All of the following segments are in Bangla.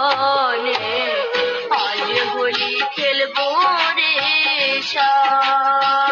এই আজ হোলি খেলব রে সব।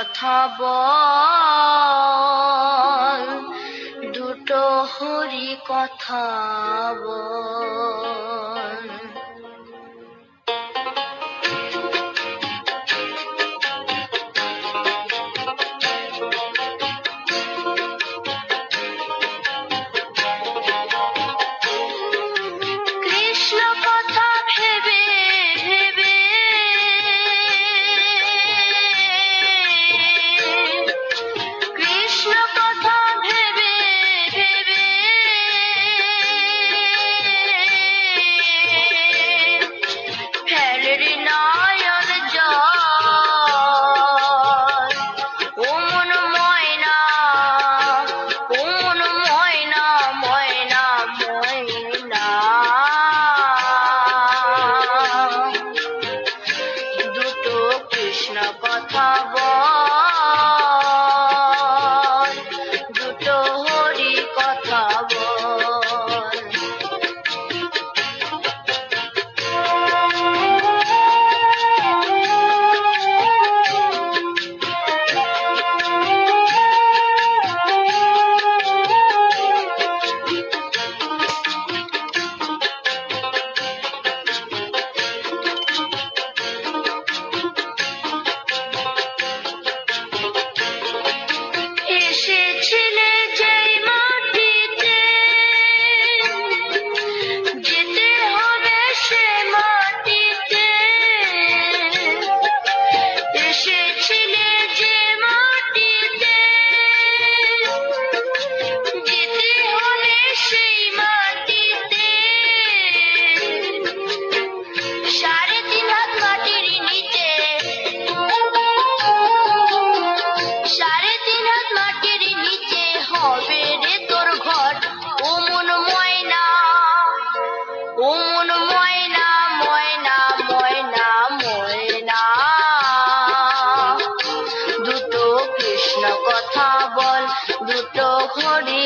কথা বল দুটো হরি কথা বল।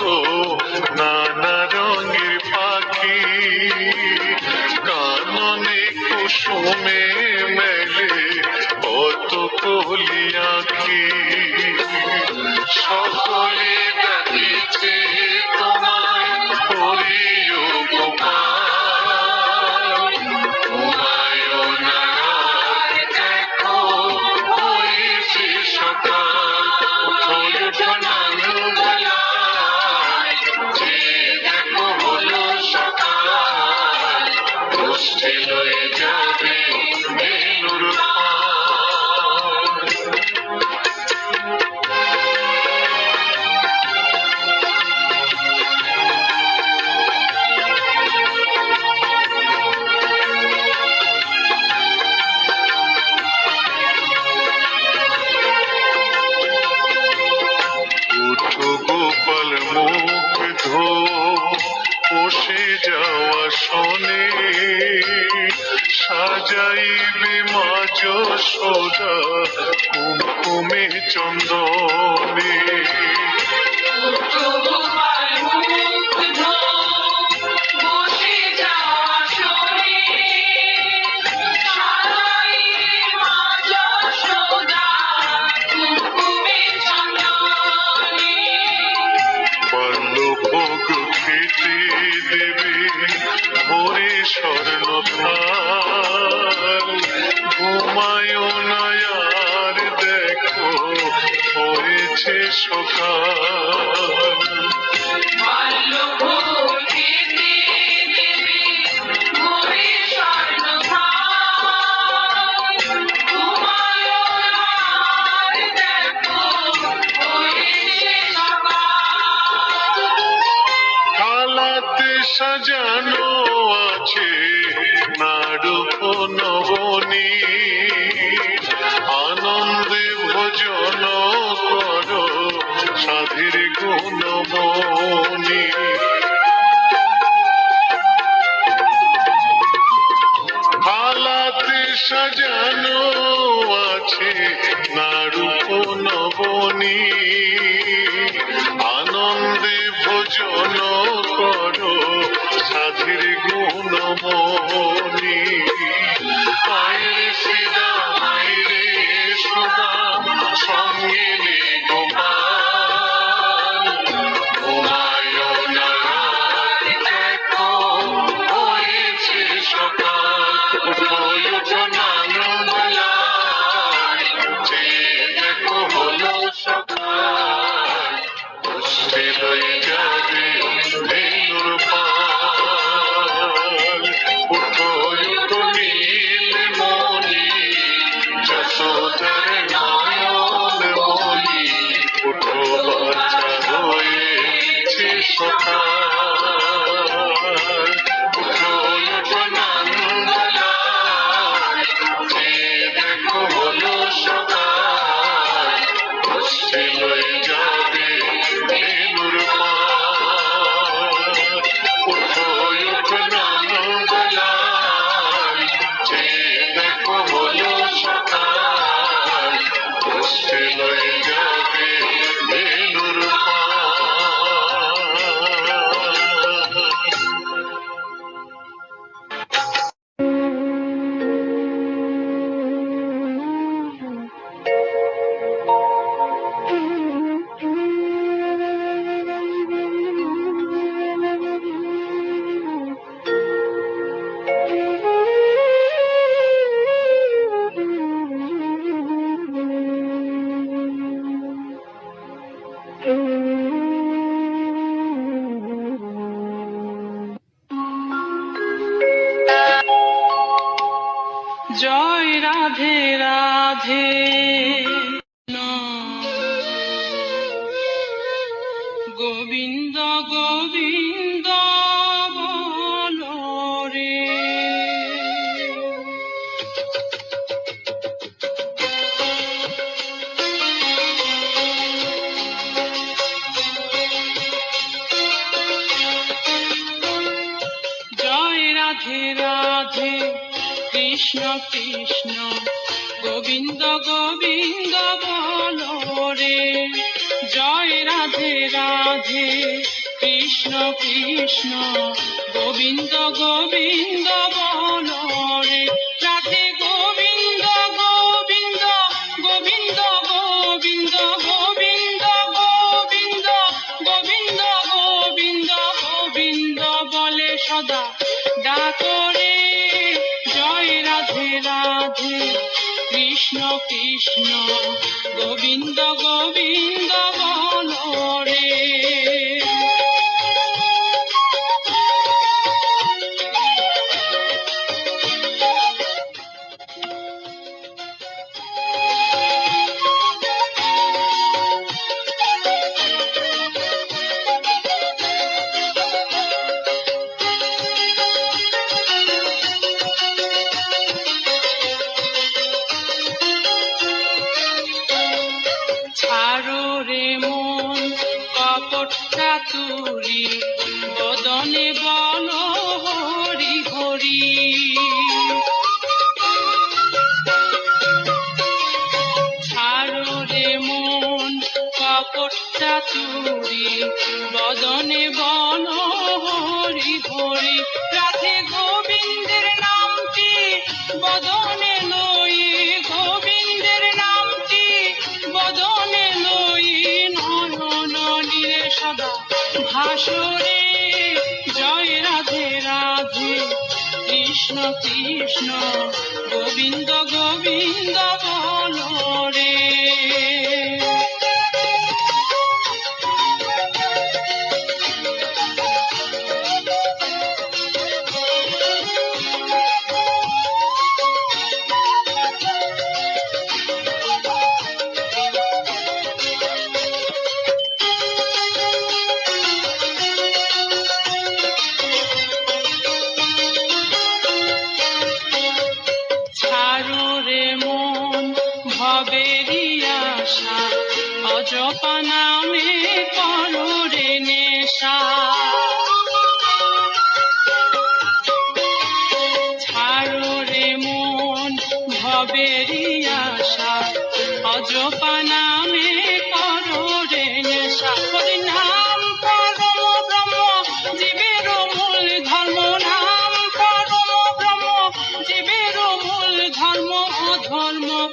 Oh, no. ঘুমায় দেখো হয়েছে সকাল। জীবনী আনন্দে ভোজন কৃষ্ণ, গোবিন্দ গোবিন্দ বল রাধে গোবিন্দ গোবিন্দ গোবিন্দ গোবিন্দ গোবিন্দ গোবিন্দ গোবিন্দ গোবিন্দ গোবিন্দ বলে সদা। ডাকরে জয় রাধে রাধে। কৃষ্ণ কৃষ্ণ, গোবিন্দ গোবিন্দ বল চোখটা তুলি বদনে বলো কৃষ্ণ গোবিন্দ গোবিন্দ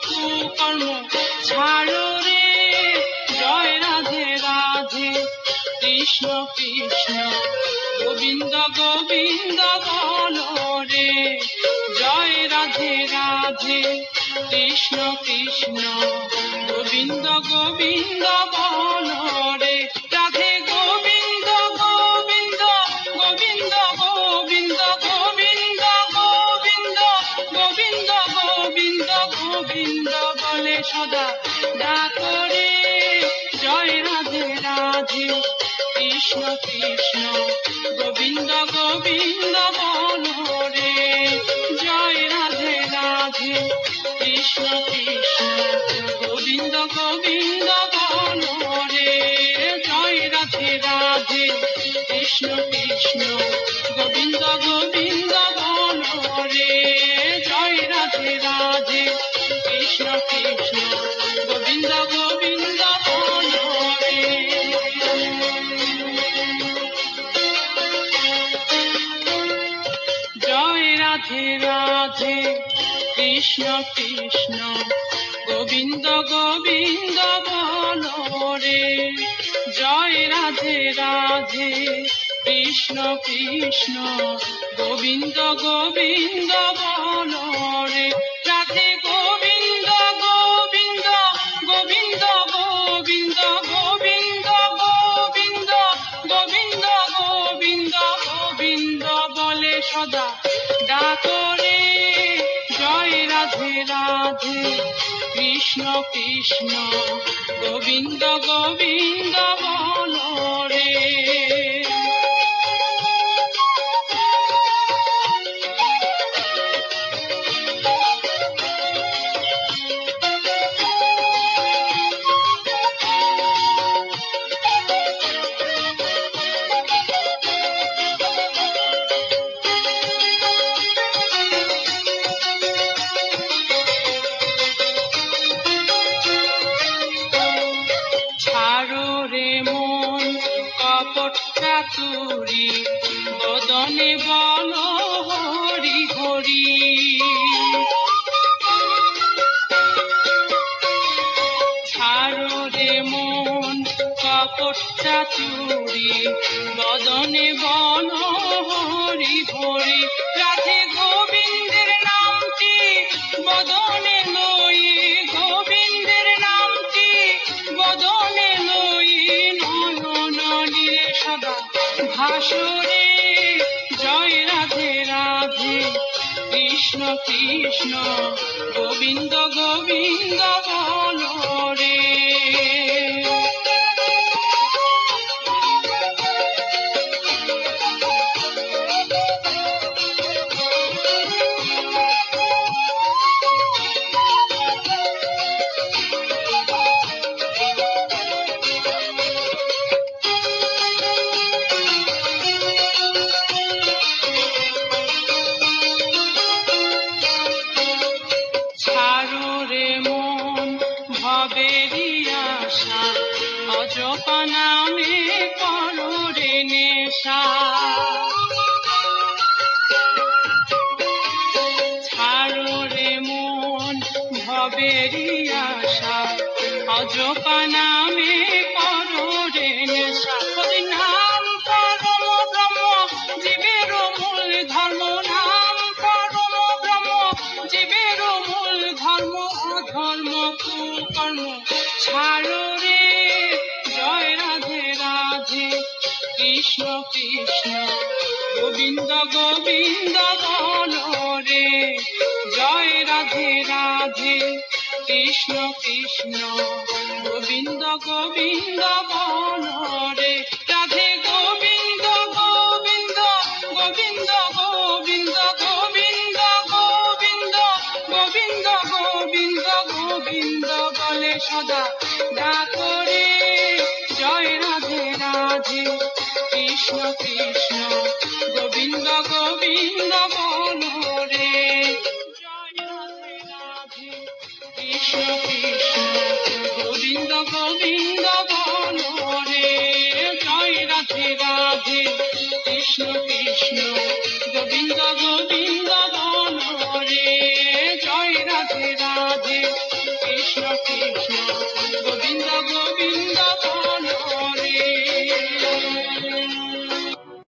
কুকর্ম রে জয় কৃষ্ণ কৃষ্ণ গোবিন্দ গোবিন্দ বলো কৃষ্ণ কৃষ্ণ গোবিন্দ গোবিন্দ কৃষ্ণ, গোবিন্দ গোবিন্দ জয় রাধে রাধে, কৃষ্ণ কৃষ্ণ, গোবিন্দ গোবিন্দ রাধে, গোবিন্দ গোবিন্দ গোবিন্দ গোবিন্দ গোবিন্দ গোবিন্দ গোবিন্দ গোবিন্দ গোবিন্দ বলে সদা। ডাকরে রাধে কৃষ্ণ কৃষ্ণ গোবিন্দ গোবিন্দ বলো রে। মন কপট চাতুরি বদনে বলো হরি হরি রাধে গোবিন্দের নামটি, বদনে লই গোবিন্দের নামটি, বদনে লই নয়ন নীরে সদা, ভাসরে, জয় রাধে রাধে, কৃষ্ণ কৃষ্ণ, গোবিন্দ গোবিন্দ বলো। সোপা নামে করুরে নেশা। ছাড়ুরে মন ভবেরি আশা। অজপা নাম গোবিন্দ গোবিন্দ রে। জয় রাধে রাধে, কৃষ্ণ কৃষ্ণ। গোবিন্দ গোবিন্দ বলো রে। রাধে গোবিন্দ গোবিন্দ গোবিন্দ গোবিন্দ গোবিন্দ গোবিন্দ গোবিন্দ গোবিন্দ গোবিন্দ বলে সদা ডাকরে জয় রাধে রাধে, কৃষ্ণ কৃষ্ণ। গোবিন্দ গোবিন্দ মনোরে জয় রাধে কৃষ্ণ কৃষ্ণ। গোবিন্দ গোবিন্দ কৃষ্ণ কৃষ্ণ গোবিন্দ গোবিন্দ মনোরে জয় রাধে রাধে।